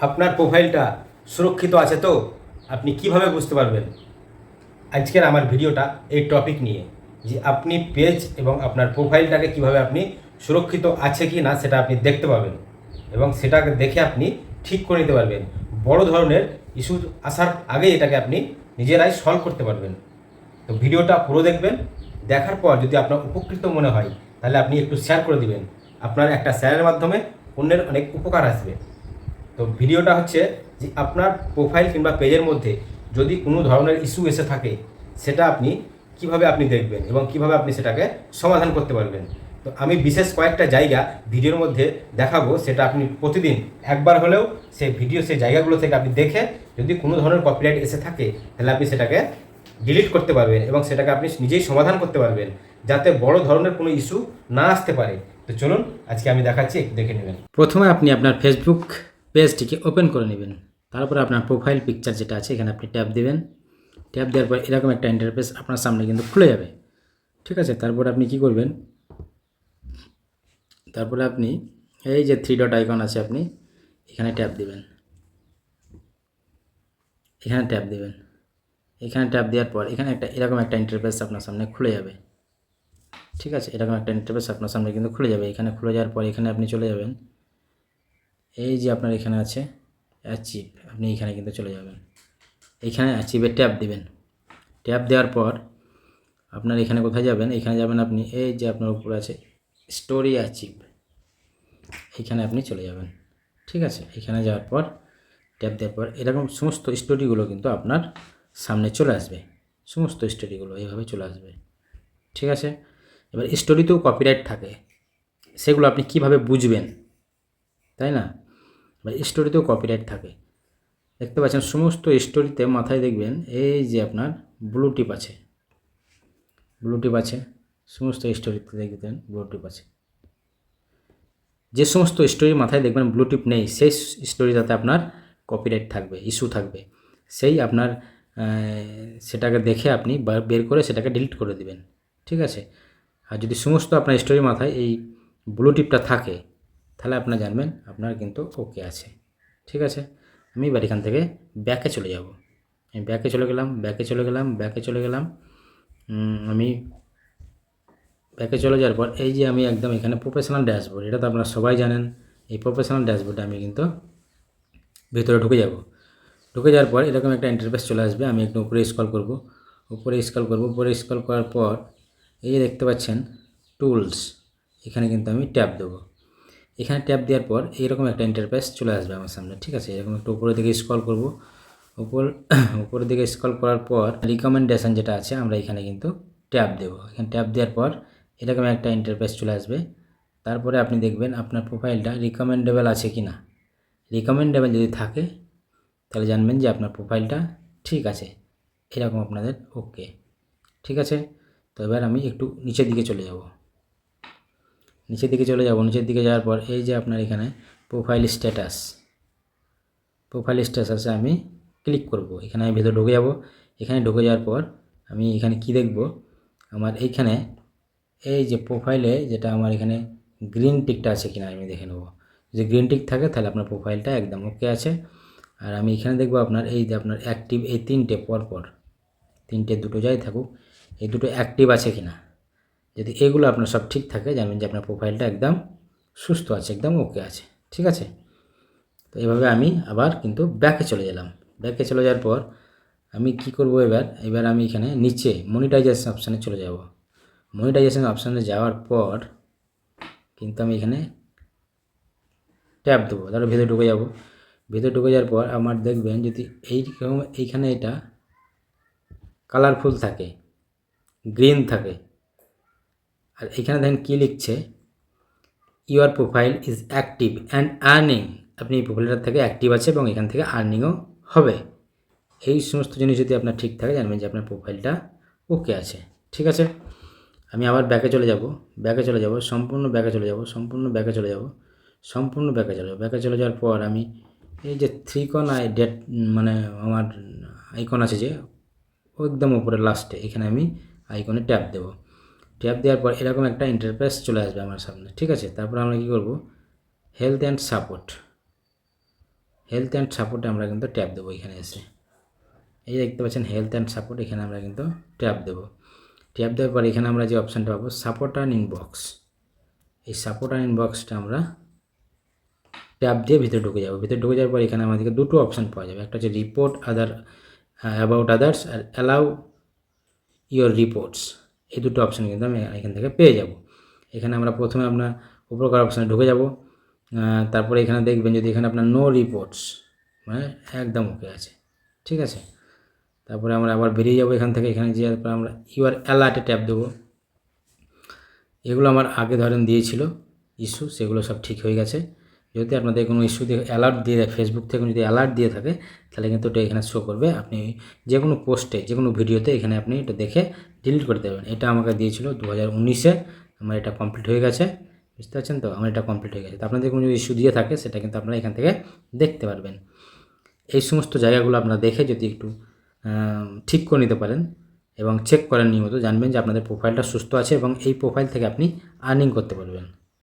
আপনার প্রোফাইলটা সুরক্ষিত আছে তো? আপনি কীভাবে বুঝতে পারবেন? আজকের আমার ভিডিওটা এই টপিক নিয়ে, যে আপনি পেজ এবং আপনার প্রোফাইলটাকে কীভাবে আপনি সুরক্ষিত আছে কি না সেটা আপনি দেখতে পাবেন এবং সেটাকে দেখে আপনি ঠিক করে নিতে পারবেন। বড় ধরনের ইস্যু আসার আগে এটাকে আপনি নিজেরাই সলভ করতে পারবেন। তো ভিডিওটা পুরো দেখবেন, দেখার পর যদি আপনার উপকৃত মনে হয়, তাহলে আপনি একটু শেয়ার করে দিবেন। আপনার একটা শেয়ারের মাধ্যমে অন্যের অনেক উপকার আসবে। তো ভিডিওটা হচ্ছে যে আপনার প্রোফাইল কিংবা পেজের মধ্যে যদি কোনো ধরনের ইস্যু এসে থাকে, সেটা আপনি কীভাবে আপনি দেখবেন এবং কীভাবে আপনি সেটাকে সমাধান করতে পারবেন। তো আমি বিশেষ কয়েকটা জায়গা ভিডিওর মধ্যে দেখাবো, সেটা আপনি প্রতিদিন একবার হলেও সেই ভিডিও, সেই জায়গাগুলো থেকে আপনি দেখে যদি কোনো ধরনের কপিরাইট এসে থাকে, তাহলে আপনি সেটাকে ডিলিট করতে পারবেন এবং সেটাকে আপনি নিজেই সমাধান করতে পারবেন, যাতে বড় ধরনের কোনো ইস্যু না আসতে পারে। তো চলুন, আজকে আমি দেখাচ্ছি, দেখে নেবেন। প্রথমে আপনি আপনার ফেসবুক পেজটিকে ওপেন করে নেবেন। তারপরে আপনার প্রোফাইল পিকচার যেটা আছে, এখানে আপনি ট্যাপ দেবেন। ট্যাপ দেওয়ার পর এরকম একটা ইন্টারফেস আপনার সামনে কিন্তু খুলে যাবে। ঠিক আছে? তারপরে আপনি কি করবেন? তারপরে আপনি এই যে থ্রি ডট আইকন আছে আপনি, এখানে ট্যাপ দেবেন। এখানে ট্যাপ দেবেন। এখানে ট্যাপ দেওয়ার পর এখানে একটা, এরকম একটা ইন্টারফেস আপনার সামনে খুলে যাবে। ঠিক আছে? এরকম একটা ইন্টারফেস আপনার সামনে কিন্তু খুলে যাবে। এখানে খুলে যাওয়ার পর এখানে আপনি চলে যাবেন। এই যে আপনার এখানে আছে অ্যাচিভ আপনি এখানে কিন্তু চলে যাবেন। এখানে অ্যাচিভে ট্যাপ দিবেন। ট্যাপ দেওয়ার পর আপনার এখানে কোথায় যাবেন? এখানে যাবেন আপনি, এই যে আপনার উপরে আছে স্টোরি অ্যাচিভ এখানে আপনি চলে যাবেন। ঠিক আছে? এখানে যাওয়ার পর, ট্যাপ দেওয়ার পর এরকম সমস্ত স্টোরিগুলো কিন্তু আপনার সামনে চলে আসবে। সমস্ত স্টোরিগুলো এইভাবে চলে আসবে। ঠিক আছে? এবার স্টোরিতেও কপিরাইট থাকে। সেগুলো আপনি কীভাবে বুঝবেন? তাই না? এবার স্টোরিতেও কপিরাইট থাকে। দেখতে পাচ্ছেন, সমস্ত স্টোরিতে মাথায় দেখবেন, এই যে আপনার ব্লু টিপ আছে। ব্লু টিপ আছে, সমস্ত স্টোরিতে দেখবেন ব্লু টিপ আছে। যে সমস্ত স্টোরির মাথায় দেখবেন ব্লু টিপ নেই, সেই স্টোরিটাতে আপনার কপিরাইট থাকবে ইস্যু থাকবে। সেই আপনার সেটাকে দেখে আপনি বের করে সেটাকে ডিলিট করে দিবেন। ঠিক আছে? আর যদি সমস্ত আপনার স্টোরির মাথায় এই ব্লু টিপটা থাকে তাহলে আপনার জানবেন আপনার কিন্তু ওকে আছে। ঠিক আছে? আমি এবার এখান থেকে ব্যাকে চলে যাব। আমি ব্যাকে চলে গেলাম ব্যাকে চলে গেলাম ব্যাকে চলে গেলাম। আমি ব্যাকে চলে যাওয়ার পর এই যে আমি একদম এখানে প্রফেশনাল ড্যাশবোর্ড এটা তো আপনারা সবাই জানেন, এই প্রফেশনাল ড্যাশবোর্ডে আমি কিন্তু ভেতরে ঢুকে যাব। ঢুকে যাওয়ার পর এরকম একটা ইন্টারফেস চলে আসবে, আমি একটু উপরে স্কল করব। উপরে স্কল করব, উপরে স্কল করার পর এই যে দেখতে পাচ্ছেন টুলস এখানে কিন্তু আমি ট্যাপ দেবো। এখানে ট্যাপ দেওয়ার পর এইরকম একটা ইন্টারফেস চলে আসবে আমার সামনে, ঠিক আছে? এরকম একটু উপরের দিকে স্ক্রল করব। উপর, উপরের দিকে স্ক্রল করার পর রিকমেন্ডেশন যেটা আছে, আমরা এখানে কিন্তু ট্যাপ দেবো। এখানে ট্যাপ দেওয়ার পর এরকম একটা ইন্টারফেস চলে আসবে। তারপরে আপনি দেখবেন আপনার প্রোফাইলটা রিকমেন্ডেবল আছে কি না রিকমেন্ডেবল যদি থাকে, তাহলে জানবেন যে আপনার প্রোফাইলটা ঠিক আছে। এরকম আপনাদের ওকে ঠিক আছে? তো এবার আমি একটু নিচের দিকে চলে যাব। নিচের দিকে চলে যাব। নিচের দিকে যাওয়ার পর এই যে আপনার এখানে প্রোফাইল স্ট্যাটাস প্রোফাইল স্ট্যাটাসে আমি ক্লিক করব। এখানে আমি ভেতরে ঢুকে যাব। এখানে ঢুকে যাওয়ার পর আমি এখানে কি দেখব? আমার এইখানে এই যে প্রোফাইলে যেটা আমার এখানে গ্রিন টিকটা আছে কিনা আমি দেখে নেব। যদি গ্রিন টিক থাকে তাহলে আপনার প্রোফাইলটা একদম ওকে আছে। আর আমি এখানে দেখব আপনার এই যে আপনার অ্যাক্টিভ এই তিনটে পরপর, তিনটে দুটো যাই থাকুক, এই দুটো অ্যাক্টিভ আছে কিনা। যদি এগুলো আপনার সব ঠিক থাকে জানবেন যে আপনার প্রোফাইলটা একদম সুস্থ আছে, একদম ওকে আছে, ঠিক আছে? তো এভাবে আমি আবার কিন্তু ব্যাকে চলে গেলাম। ব্যাকে চলে যাওয়ার পর আমি কি করব এবার? এবার আমি এখানে নিচে মনিটাইজেশন অপশানে চলে যাব। মনিটাইজেশন অপশানে যাওয়ার পর কিন্তু আমি এখানে ট্যাপ দেবো। তারপর ভেতরে ঢুকে যাব। ভেতরে ঢুকে যাওয়ার পর আমার দেখবেন যদি এইরকম এইখানে এটা কালারফুল থাকে গ্রিন থাকে আর এখানে দেখেন কী লিখছে? Your profile is active and earning আপনি এই প্রোফাইলটার থেকে অ্যাক্টিভ আছে এবং এখান থেকে আর্নিংও হবে। এই সমস্ত জিনিস যদি আপনার ঠিক থাকে, জানবেন যে আপনার প্রোফাইলটা ওকে আছে। ঠিক আছে? আমি আবার ব্যাকে চলে যাব। ব্যাকে চলে যাব। সম্পূর্ণ ব্যাকে চলে যাব। সম্পূর্ণ ব্যাকে চলে যাব। সম্পূর্ণ ব্যাকে চলে যাব। ব্যাকে চলে যাওয়ার পর আমি এই যে থ্রি কন আই ডেট মানে আমার আইকন আছে যে একদম উপরে লাস্টে এখানে আমি আইকনে ট্যাপ দেবো। ট্যাপ দেওয়ার পর এরকম একটা ইন্টারফেস চলে আসবে আমার সামনে, ঠিক আছে? তারপর আমরা কী করব? Health and support health and সাপোর্টে আমরা কিন্তু ট্যাপ দেবো এখানে এসে। এই দেখতে পাচ্ছেন হেলথ অ্যান্ড সাপোর্ট এখানে আমরা কিন্তু ট্যাপ দেবো। ট্যাপ দেওয়ার পর এখানে আমরা যে অপশানটা পাবো সাপোর্ট অ্যান্ড ইনবক্স এই সাপোর্ট অ্যান্ড ইনবক্সটা আমরা ট্যাপ দিয়ে ভিতরে ঢুকে যাব। ভিতরে ঢুকে যাওয়ার পর এখানে আমাদেরকে দুটো অপশান পাওয়া যাবে। একটা হচ্ছে রিপোর্ট আদার অ্যাবাউট আদার্স আর অ্যালাউ ইয়োর রিপোর্টস এই দুটো অপশান কিন্তু আমি এখান থেকে পেয়ে যাব। এখানে আমরা প্রথমে আপনার উপরকার অপশানে ঢুকে যাব। তারপরে এখানে দেখবেন যদি এখানে আপনার নো রিপোর্টস মানে একদম ওকে আছে, ঠিক আছে? তারপরে আমরা আবার বেরিয়ে যাব এখান থেকে, এখানে যাওয়ার পর আমরা ইউআর অ্যালার্টে ট্যাপ দেবো। এগুলো আমার আগে ধরেন দিয়েছিল ইস্যু সেগুলো সব ঠিক হয়ে গেছে। যদি আপনাদের কোনো ইস্যু দিয়ে অ্যালার্ট দিয়ে দেয় ফেসবুক থেকে যদি অ্যালার্ট দিয়ে থাকে, তাহলে কিন্তু এটা এখানে শো করবে। আপনি যে কোনো পোস্টে যে কোনো ভিডিওতে এখানে আপনি এটা দেখে ডিলিট করে দেবেন এটা আমাকে দিয়েছিল দু হাজার উনিশে। আমার এটা কমপ্লিট হয়ে গেছে। বুঝতে পারছেন তো? আমার এটা কমপ্লিট হয়ে গেছে। তো আপনাদের কোনো ইস্যু দিয়ে থাকে, সেটা কিন্তু আপনারা এখান থেকে দেখতে পারবেন। এই সমস্ত জায়গাগুলো আপনারা দেখে যদি একটু ঠিক করে নিতে পারেন এবং চেক করেন নিয়মিত জানবেন যে আপনাদের প্রোফাইলটা সুস্থ আছে এবং এই প্রোফাইল থেকে আপনি আর্নিং করতে পারবেন।